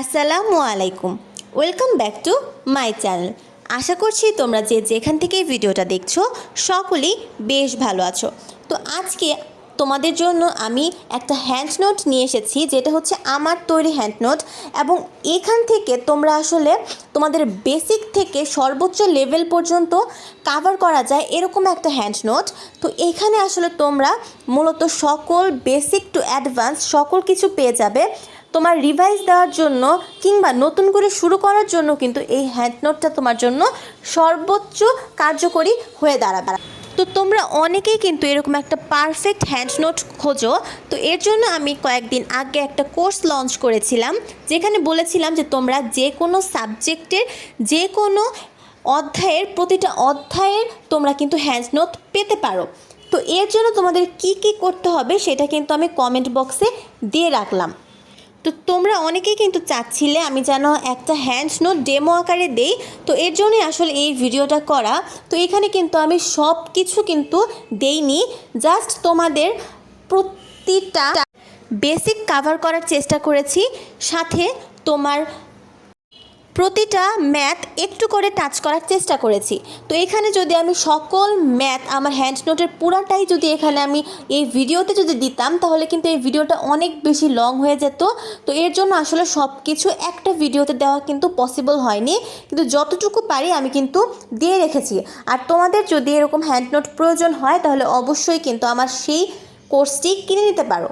আসসালামু আলাইকুম। Welcome back to my channel আশা করছি তোমরা যে যেখান থেকে ভিডিওটা দেখছ, সকলেই বেশ ভালো আছো। তো আজকে তোমাদের জন্য আমি একটা হ্যান্ড নোট নিয়ে এসেছি, যেটা হচ্ছে আমার তৈরি হ্যান্ড নোট এবং এখান থেকে তোমরা আসলে তোমাদের বেসিক থেকে সর্বোচ্চ লেভেল পর্যন্ত কাভার করা যায় এরকম একটা হ্যান্ড নোট তো এখানে আসলে তোমরা মূলত সকল বেসিক টু অ্যাডভান্স সকল কিছু পেয়ে যাবে। তোমার রিভাইজ দেওয়ার জন্য কিংবা নতুন করে শুরু করার জন্য কিন্তু এই হ্যান্ড নোটটা তোমার জন্য সর্বোচ্চ কার্যকরী হয়ে দাঁড়াবে। তো তোমরা অনেকেই কিন্তু এরকম একটা পারফেক্ট হ্যান্ড নোট খোঁজো। তো এর জন্য আমি কয়েকদিন আগে একটা কোর্স লঞ্চ করেছিলাম, যেখানে বলেছিলাম যে তোমরা যে কোনো সাবজেক্টের যে কোনো অধ্যায়ের প্রতিটা অধ্যায়ের তোমরা কিন্তু হ্যান্ড নোট পেতে পারো। তো এর জন্য তোমাদের কি কি করতে হবে সেটা কিন্তু আমি কমেন্ট বক্সে দিয়ে রাখলাম। তো তোমরা অনেকেই কিন্তু চাচ্ছিলে আমি যেন একটা হ্যান্ড নোট ডেমো আকারে দেই। তো এর জন্যই আসলে এই ভিডিওটা করা। তো এখানে কিন্তু আমি সব কিছু কিন্তু দেইনি। জাস্ট তোমাদের প্রতিটা বেসিক কাভার করার চেষ্টা করেছি। সাথে তোমার প্রতিটা ম্যাথ একটু করে টাচ করার চেষ্টা করেছি। তো এখানে যদি আমি সকল ম্যাথ আমার হ্যান্ড নোটের পুরাটাই যদি এখানে আমি এই ভিডিওতে যদি দিতাম, তাহলে কিন্তু এই ভিডিওটা অনেক বেশি লং হয়ে যেত। তো এর জন্য আসলে সব কিছু একটা ভিডিওতে দেওয়া কিন্তু পসিবল হয়নি। কিন্তু যতটুকু পারি আমি কিন্তু দিয়ে রেখেছি। আর তোমাদের যদি এরকম হ্যান্ড নোট প্রয়োজন হয়, তাহলে অবশ্যই কিন্তু আমার সেই কোর্সটি কিনে নিতে পারো।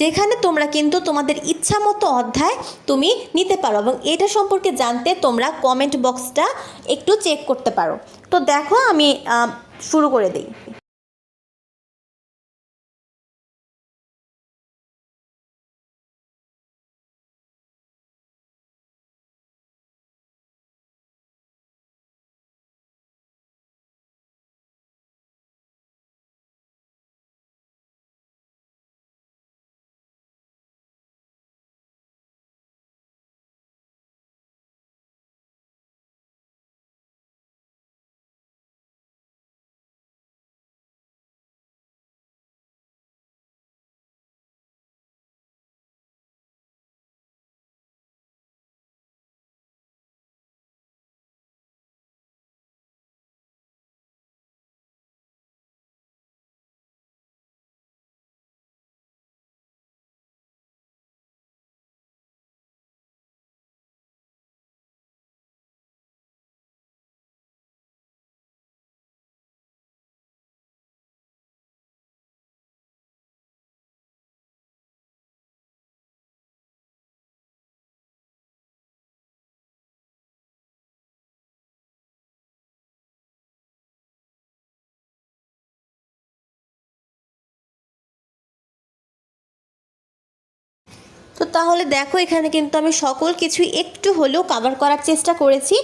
যেখানে তোমরা কিন্তু তোমাদের ইচ্ছা মতো অধ্যায় তুমি নিতে পারো এবং এটা সম্পর্কে জানতে তোমরা কমেন্ট বক্সটা একটু চেক করতে পারো। তো দেখো আমি শুরু করে দিই। তো তাহলে দেখো, এখানে কিন্তু আমি সকল কিছু একটু হলেও কাভার করার চেষ্টা করেছি।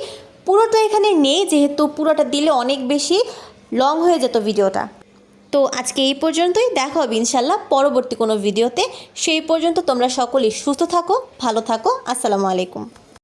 পুরোটা এখানে নেই, যেহেতু পুরোটা দিলে অনেক বেশি লং হয়ে যেত ভিডিওটা। তো আজকে এই পর্যন্তই, দেখা হবে ইনশাল্লাহ পরবর্তী কোনো ভিডিওতে। সেই পর্যন্ত তোমরা সকলেই সুস্থ থাকো, ভালো থাকো, আসসালামু আলাইকুম।